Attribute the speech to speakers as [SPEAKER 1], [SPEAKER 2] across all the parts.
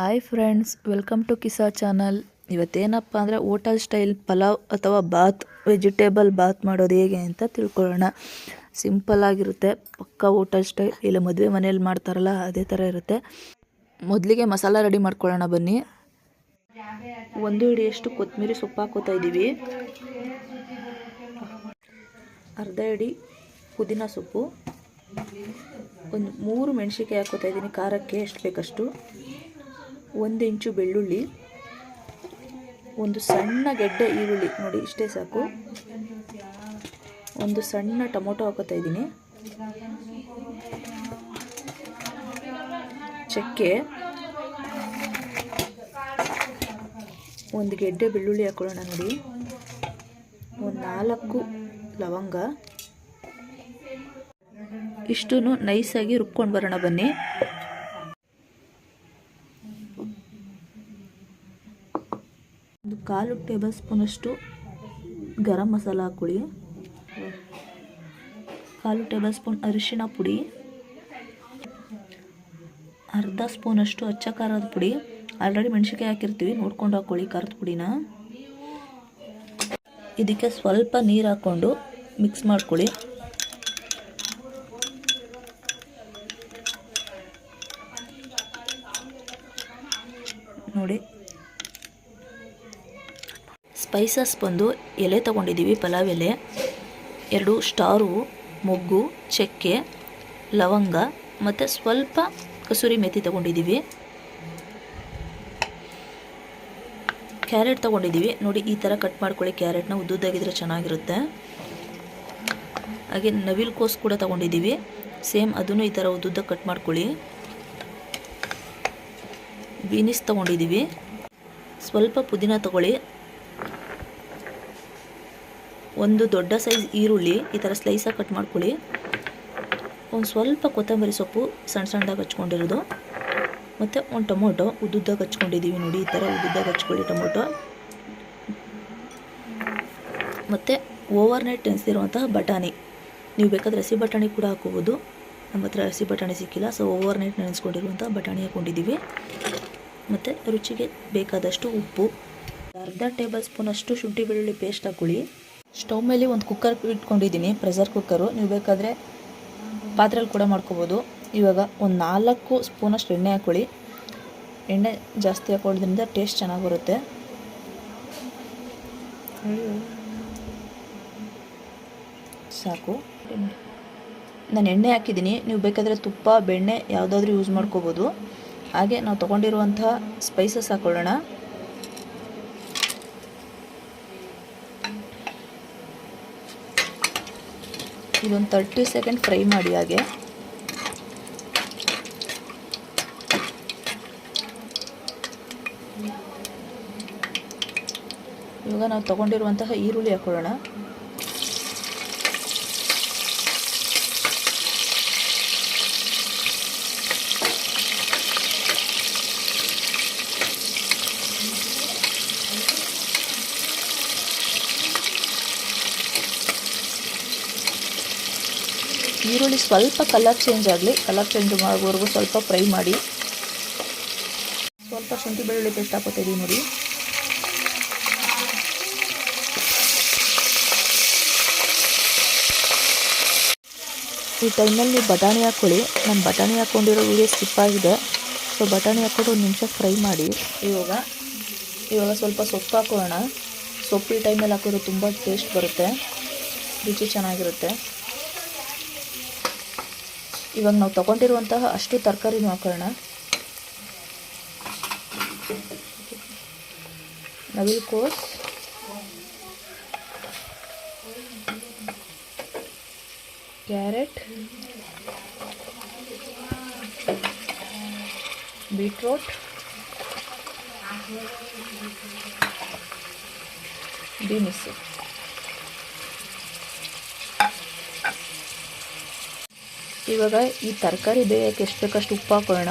[SPEAKER 1] Hi friends welcome to Kisa channel ಇವತ್ತೇನಪ್ಪ ಅಂದರೆ hotel style pulao ಅಥವಾ Baat vegetable Baat ಮಾಡೋದು ಹೇಗೆ ಅಂತ ತಿಳ್ಕೊಳ್ಳೋಣ. ಸಿಂಪಲ್ ಆಗಿರುತ್ತೆ, ಪಕ್ಕ ಹೋಟೆಲ್ ಸ್ಟೈಲ್ ಇಲ್ಲ, ಮದುವೆ ಮನೆಯಲ್ಲಿ ಮಾಡ್ತಾರಲ್ಲ, ಅದೇ ಥರ ಇರುತ್ತೆ. ಮೊದಲಿಗೆ ಮಸಾಲ ರೆಡಿ ಮಾಡ್ಕೊಳ್ಳೋಣ ಬನ್ನಿ. ಒಂದು ಹಿಡಿಯಷ್ಟು ಕೊತ್ತಂಬರಿ ಸೊಪ್ಪು ಹಾಕೋತಾ ಇದ್ದೀವಿ. ಅರ್ಧ ಹಿಡಿ ಪುದೀನ ಸೊಪ್ಪು. ಒಂದು ಮೂರು ಮೆಣಸಿನ್ಕಾಯಿ ಹಾಕೋತಾ ಇದ್ದೀನಿ, ಖಾರಕ್ಕೆ ಎಷ್ಟು ಬೇಕಷ್ಟು. ಒಂದು ಇಂಚು ಬೆಳ್ಳುಳ್ಳಿ, ಒಂದು ಸಣ್ಣ ಗೆಡ್ಡೆ ಈರುಳ್ಳಿ. ನೋಡಿ, ಇಷ್ಟೇ ಸಾಕು. ಒಂದು ಸಣ್ಣ ಟೊಮೊಟೊ ಹಾಕೋತಾ ಇದ್ದೀನಿ. ಚಕ್ಕೆ, ಒಂದು ಗೆಡ್ಡೆ ಬೆಳ್ಳುಳ್ಳಿ ಹಾಕೊಳ್ಳೋಣ ನೋಡಿ. ಒಂದು ನಾಲ್ಕು ಲವಂಗ. ಇಷ್ಟು ನೈಸಾಗಿ ರುಬ್ಕೊಂಡು ಬರೋಣ ಬನ್ನಿ. ಒಂದು ಕಾಲು ಟೇಬಲ್ ಸ್ಪೂನಷ್ಟು ಗರಂ ಮಸಾಲ ಹಾಕೊಳ್ಳಿ ಕಾಲು ಟೇಬಲ್ ಸ್ಪೂನ್ ಅರಿಶಿನ ಪುಡಿ, ಅರ್ಧ ಸ್ಪೂನಷ್ಟು ಅಚ್ಚ ಖಾರದ ಪುಡಿ. ಆಲ್ರೆಡಿ ಮೆಣಸಿಕಾಯಿ ಹಾಕಿರ್ತೀವಿ, ನೋಡ್ಕೊಂಡು ಹಾಕ್ಕೊಳ್ಳಿ ಖಾರದ ಪುಡಿನ. ಇದಕ್ಕೆ ಸ್ವಲ್ಪ ನೀರು ಹಾಕ್ಕೊಂಡು ಮಿಕ್ಸ್ ಮಾಡ್ಕೊಳ್ಳಿ ನೋಡಿ ಸ್ಪೈಸಸ್ ಬಂದು ಎಲೆ ತೊಗೊಂಡಿದ್ದೀವಿ, ಪಲಾವ್ ಎಲೆ. ಎರಡು ಸ್ಟಾರು, ಮೊಗ್ಗು, ಚಕ್ಕೆ, ಲವಂಗ ಮತ್ತು ಸ್ವಲ್ಪ ಕಸೂರಿ ಮೆಥಿ ತೊಗೊಂಡಿದ್ದೀವಿ. ಕ್ಯಾರೆಟ್ ತೊಗೊಂಡಿದ್ದೀವಿ. ನೋಡಿ, ಈ ಥರ ಕಟ್ ಮಾಡ್ಕೊಳ್ಳಿ. ಕ್ಯಾರೆಟ್ನ ಉದ್ದುದ್ದಾಗಿದ್ರೆ ಚೆನ್ನಾಗಿರುತ್ತೆ. ಹಾಗೆ ನವಿಲ್ ಕೋಸ್ ಕೂಡ ತೊಗೊಂಡಿದ್ದೀವಿ. ಸೇಮ್ ಅದನ್ನು ಈ ಥರ ಉದ್ದುದ್ದ ಕಟ್ ಮಾಡ್ಕೊಳ್ಳಿ. ಬೀನಿಸ್ ತೊಗೊಂಡಿದ್ದೀವಿ. ಸ್ವಲ್ಪ ಪುದೀನ ತೊಗೊಳ್ಳಿ. ಒಂದು ದೊಡ್ಡ ಸೈಜ್ ಈರುಳ್ಳಿ, ಈ ಥರ ಸ್ಲೈಸಾಗಿ ಕಟ್ ಮಾಡ್ಕೊಳ್ಳಿ. ಒಂದು ಸ್ವಲ್ಪ ಕೊತ್ತಂಬರಿ ಸೊಪ್ಪು ಸಣ್ಣ ಸಣ್ಣದಾಗಿ ಹಚ್ಕೊಂಡಿರೋದು. ಮತ್ತು ಒಂದು ಟೊಮೊಟೊ ಉದ್ದುದ್ದಾಗಿ ಹಚ್ಕೊಂಡಿದ್ದೀವಿ ನೋಡಿ, ಈ ಥರ ಉದ್ದುದ್ದಾಗಿ ಹಚ್ಕೊಳ್ಳಿ ಟೊಮೊಟೊ. ಮತ್ತು ಓವರ್ ನೈಟ್ ನೆನೆಸಿರುವಂತಹ ಬಟಾಣಿ. ನೀವು ಬೇಕಾದರೆ ಹಸಿ ಬಟಾಣಿ ಕೂಡ ಹಾಕೋಬೋದು ನಮ್ಮ ಹತ್ರ ಹಸಿ ಬಟಾಣಿ ಸಿಕ್ಕಿಲ್ಲ ಸೊ ಓವರ್ ನೈಟ್ ನೆನೆಸ್ಕೊಂಡಿರುವಂಥ ಬಟಾಣಿ ಹಾಕ್ಕೊಂಡಿದ್ದೀವಿ ಮತ್ತು ರುಚಿಗೆ ಬೇಕಾದಷ್ಟು ಉಪ್ಪು. ಅರ್ಧ ಟೇಬಲ್ ಸ್ಪೂನಷ್ಟು ಶುಂಠಿ ಬೆಳ್ಳುಳ್ಳಿ ಪೇಸ್ಟ್ ಹಾಕ್ಕೊಳ್ಳಿ. ಸ್ಟವ್ ಮೇಲೆ ಒಂದು ಕುಕ್ಕರ್ ಇಟ್ಕೊಂಡಿದ್ದೀನಿ ಪ್ರೆಷರ್ ಕುಕ್ಕರು ನೀವು ಬೇಕಾದರೆ ಪಾತ್ರೆಯಲ್ಲಿ ಕೂಡ ಮಾಡ್ಕೋಬೋದು. ಇವಾಗ ಒಂದು ನಾಲ್ಕು ಸ್ಪೂನಷ್ಟು ಎಣ್ಣೆ ಹಾಕ್ಕೊಳ್ಳಿ ಎಣ್ಣೆ ಜಾಸ್ತಿ ಹಾಕೊಳ್ಳೋದ್ರಿಂದ ಟೇಸ್ಟ್ ಚೆನ್ನಾಗಿ ಬರುತ್ತೆ ಸಾಕು. ನಾನು ಎಣ್ಣೆ ಹಾಕಿದ್ದೀನಿ. ನೀವು ಬೇಕಾದರೆ ತುಪ್ಪ, ಬೆಣ್ಣೆ ಯಾವುದಾದ್ರೂ ಯೂಸ್ ಮಾಡ್ಕೋಬೋದು. ಹಾಗೆ ನಾವು ತೊಗೊಂಡಿರುವಂತಹ ಸ್ಪೈಸಸ್ ಹಾಕೊಳ್ಳೋಣ. ಇದೊಂದು ತರ್ಟಿ ಸೆಕೆಂಡ್ ಫ್ರೈ ಮಾಡಿ ಹಾಗೆ. ಇವಾಗ ನಾವು ತಗೊಂಡಿರುವಂತಹ ಈರುಳ್ಳಿ ಹಾಕೊಳ್ಳೋಣ. ಈರುಳ್ಳಿ ಸ್ವಲ್ಪ ಕಲರ್ ಚೇಂಜ್ ಆಗಲಿ ಕಲರ್ ಚೇಂಜ್ ಮಾಡೋವರೆಗೂ ಸ್ವಲ್ಪ ಫ್ರೈ ಮಾಡಿ. ಸ್ವಲ್ಪ ಶುಂಠಿ ಬೆಳ್ಳುಳ್ಳಿ ಪೇಸ್ಟ್ ಹಾಕೋತಿದ್ದೀವಿ ನೋಡಿ. ಈ ಟೈಮಲ್ಲಿ ಬಟಾಣಿ ಹಾಕ್ಕೊಳ್ಳಿ ನಾನು ಬಟಾಣಿ ಹಾಕ್ಕೊಂಡಿರೋ ವಿಡಿಯೋ ಸ್ಕಿಪ್ ಆಗಿದೆ. ಸೊ ಬಟಾಣಿ ಹಾಕ್ಕೊಂಡು ಒಂದು ನಿಮಿಷ ಫ್ರೈ ಮಾಡಿ. ಇವಾಗ ಇವಾಗ ಸ್ವಲ್ಪ ಸೊಪ್ಪು ಹಾಕೋಣ ಸೊಪ್ಪು ಈ ಟೈಮಲ್ಲಿ ಹಾಕಿದ್ರೆ ತುಂಬ ಟೇಸ್ಟ್ ಬರುತ್ತೆ. ರುಚಿ ಚೆನ್ನಾಗಿರುತ್ತೆ. ಇವಾಗ ನಾವು ತಗೊಂಡಿರುವಂತಹ ಅಷ್ಟು ತರಕಾರಿ ಹಾಕೋಣ ನವಿಲು ಕೋಸ್. ಕ್ಯಾರೆಟ್. ಬೀಟ್ರೋಟ್. ಬೀನಿಸು. ಇವಾಗ ಈ ತರಕಾರಿ ಬೇಯೋಕ್ಕೆ ಎಷ್ಟು ಬೇಕಷ್ಟು ಉಪ್ಪು ಹಾಕೊಳ್ಳೋಣ.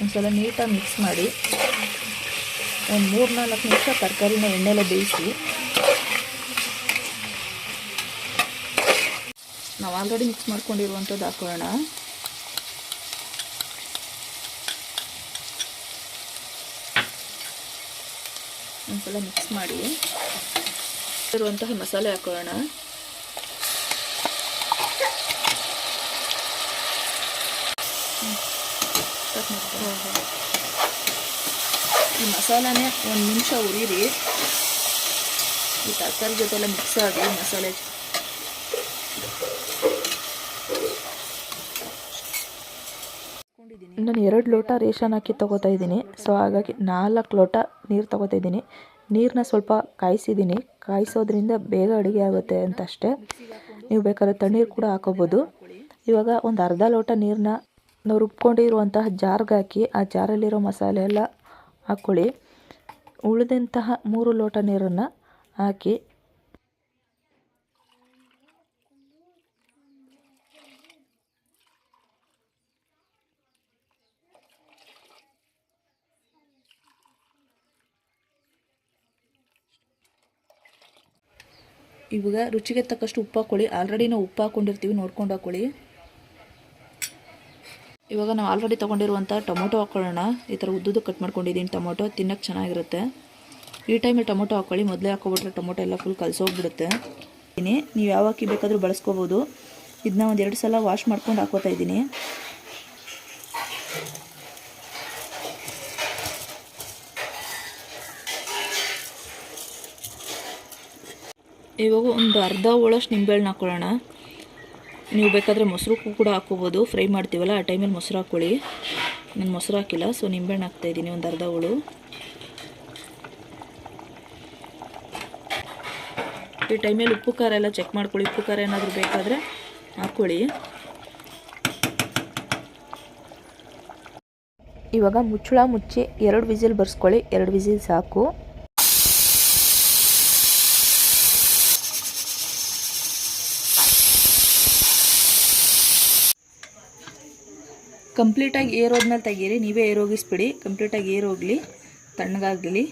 [SPEAKER 1] ಒಂದಸಲ ನೀಟಾಗಿ ಮಿಕ್ಸ್ ಮಾಡಿ ಒಂದು ಮೂರು ನಾಲ್ಕು ನಿಮಿಷ ತರಕಾರಿನ ಎಣ್ಣೆಲೆ ಬೇಯಿಸಿ. ನಾವು ಆಲ್ರೆಡಿ ಮಿಕ್ಸ್ ಮಾಡ್ಕೊಂಡಿರುವಂಥದ್ದು ಹಾಕೊಳ್ಳೋಣ. ಒಂದಸಲ ಮಿಕ್ಸ್ ಮಾಡಿ ಇರುವಂತಹ ಮಸಾಲೆ ಹಾಕೊಳ್ಳೋಣ. ಮಸಾಲಾನೇ ಒಂದು ನಿಮಿಷ ಉರಿರಿ ಈ ತರಕಾರಿ ಜೊತೆಲ್ಲ ಮಿಕ್ಸ್ ಆಗಿ ಮಸಾಲೆ ನಾನು ಎರಡು ಲೋಟ ರೇಷನ್ ಹಾಕಿ ತೊಗೋತಾ ಇದ್ದೀನಿ. ಸೊ ಹಾಗಾಗಿ ನಾಲ್ಕು ಲೋಟ ನೀರು ತೊಗೋತಾ ಇದ್ದೀನಿ. ನೀರನ್ನ ಸ್ವಲ್ಪ ಕಾಯಿಸಿದ್ದೀನಿ. ಕಾಯಿಸೋದ್ರಿಂದ ಬೇಗ ಅಡುಗೆ ಆಗುತ್ತೆ ಅಂತ ಅಷ್ಟೇ ನೀವು ಬೇಕಾದ್ರೆ ತಣ್ಣೀರು ಕೂಡ ಹಾಕೋಬೋದು. ಇವಾಗ ಒಂದು ಅರ್ಧ ಲೋಟ ನೀರನ್ನ ನಾವು ರುಬ್ಕೊಂಡಿರುವಂತಹ ಜಾರ್ಗೆ ಹಾಕಿ ಆ ಜಾರಲ್ಲಿರೋ ಮಸಾಲೆ ಎಲ್ಲ ಹಾಕ್ಕೊಳ್ಳಿ ಉಳಿದಂತಹ ಮೂರು ಲೋಟ ನೀರನ್ನು ಹಾಕಿ. ಇವಾಗ ರುಚಿಗೆ ತಕ್ಕಷ್ಟು ಉಪ್ಪು ಹಾಕ್ಕೊಳ್ಳಿ ಆಲ್ರೆಡಿ ನಾವು ಉಪ್ಪು ಹಾಕ್ಕೊಂಡಿರ್ತೀವಿ ನೋಡ್ಕೊಂಡು ಹಾಕ್ಕೊಳ್ಳಿ ಇವಾಗ ನಾವು ಆಲ್ರೆಡಿ ತೊಗೊಂಡಿರುವಂಥ ಟೊಮೊಟೊ ಹಾಕ್ಕೊಳ್ಳೋಣ ಈ ಥರ ಉದ್ದುದ್ದು ಕಟ್ ಮಾಡ್ಕೊಂಡಿದ್ದೀನಿ ಟೊಮೊಟೊ ತಿನ್ನೋಕ್ಕೆ ಚೆನ್ನಾಗಿರುತ್ತೆ. ಈ ಟೈಮಲ್ಲಿ ಟೊಮೊಟೊ ಹಾಕ್ಕೊಳ್ಳಿ ಮೊದಲೇ ಹಾಕ್ಕೊಬಿಟ್ರೆ ಟೊಮೊಟೊ ಎಲ್ಲ ಫುಲ್ ಕಲಸೋಗ್ಬಿಡುತ್ತೆ. ನೀವು ಯಾವ ಅಕ್ಕಿ ಬೇಕಾದರೂ ಬಳಸ್ಕೋಬೋದು. ಇದನ್ನ ಒಂದು ಎರಡು ಸಲ ವಾಶ್ ಮಾಡ್ಕೊಂಡು ಹಾಕೋತಾ ಇದ್ದೀನಿ. ಇವಾಗ ಒಂದು ಅರ್ಧ ಹೋಳಷ್ಟು ನಿಂಬೆಹಣ್ಣು ಹಾಕ್ಕೊಳ್ಳೋಣ ನೀವು ಬೇಕಾದರೆ ಮೊಸರು ಕೂಡ ಹಾಕ್ಕೋಬೋದು. ಫ್ರೈ ಮಾಡ್ತೀವಲ್ಲ, ಆ ಟೈಮಲ್ಲಿ ಮೊಸರು ಹಾಕ್ಕೊಳ್ಳಿ. ನಾನು ಮೊಸರು ಹಾಕಿಲ್ಲ ಸೊ ನಿಂಬೆಹಣ್ಣು ಹಾಕ್ತಾಯಿದ್ದೀನಿ ಒಂದು ಅರ್ಧ ಹೋಳು. ಈ ಟೈಮಲ್ಲಿ ಉಪ್ಪು, ಖಾರ ಎಲ್ಲ ಚೆಕ್ ಮಾಡ್ಕೊಳ್ಳಿ. ಉಪ್ಪು, ಖಾರ ಏನಾದರೂ ಬೇಕಾದರೆ ಹಾಕ್ಕೊಳ್ಳಿ. ಇವಾಗ ಮುಚ್ಚಳ ಮುಚ್ಚಿ ಎರಡು ವಿಸಿಲ್ ಬರ್ಸ್ಕೊಳ್ಳಿ. ಎರಡು ವಿಸಿಲ್ ಸಾಕು. ಕಂಪ್ಲೀಟಾಗಿ ಏರೋದ್ಮೇಲೆ ತೆಗೀರಿ, ನೀವೇ ಏರೋಗಿಸ್ಬಿಡಿ ಕಂಪ್ಲೀಟಾಗಿ ಏರೋಗಲಿ ತಣ್ಣಗಾಗಲಿ.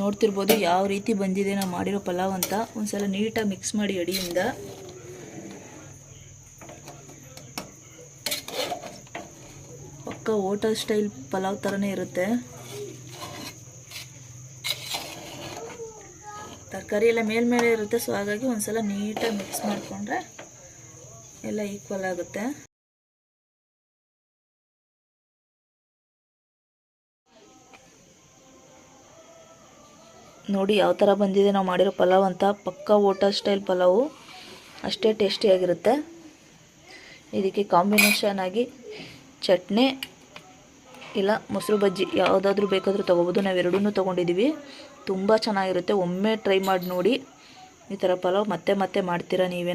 [SPEAKER 1] ನೋಡ್ತಿರ್ಬೋದು ಯಾವ ರೀತಿ ಬಂದಿದೆ ನಾವು ಮಾಡಿರೋ ಪಲಾವ್ ಅಂತ. ಒಂದ್ಸಲ ನೀಟಾಗಿ ಮಿಕ್ಸ್ ಮಾಡಿ ಅಡಿಯಿಂದ. ಪಕ್ಕ ಓಟಲ್ ಸ್ಟೈಲ್ ಪಲಾವ್ ಥರನೇ ಇರುತ್ತೆ. ತರಕಾರಿ ಎಲ್ಲ ಮೇಲ್ಮೇಲೆ ಇರುತ್ತೆ, ಸೊ ಹಾಗಾಗಿ ಒಂದ್ಸಲ ನೀಟಾಗಿ ಮಿಕ್ಸ್ ಮಾಡಿಕೊಂಡ್ರೆ ಎಲ್ಲ ಈಕ್ವಲ್ ಆಗುತ್ತೆ. ನೋಡಿ ಯಾವ ಥರ ಬಂದಿದೆ ನಾವು ಮಾಡಿರೋ ಪಲಾವ್ ಅಂತ. ಪಕ್ಕಾ ಓಟರ್ ಸ್ಟೈಲ್ ಪಲಾವು. ಅಷ್ಟೇ ಟೇಸ್ಟಿಯಾಗಿರುತ್ತೆ ಇದಕ್ಕೆ ಕಾಂಬಿನೇಷನ್ ಆಗಿ ಚಟ್ನಿ ಇಲ್ಲ ಮೊಸರು ಬಜ್ಜಿ ಯಾವುದಾದ್ರೂ ಬೇಕಾದರೂ ತೊಗೋಬೋದು. ನಾವು ಎರಡೂ ತೊಗೊಂಡಿದ್ದೀವಿ ತುಂಬ ಚೆನ್ನಾಗಿರುತ್ತೆ. ಒಮ್ಮೆ ಟ್ರೈ ಮಾಡಿ ನೋಡಿ. ಈ ಥರ ಪಲಾವ್ ಮತ್ತೆ ಮತ್ತೆ ಮಾಡ್ತೀರಾ ನೀವೇ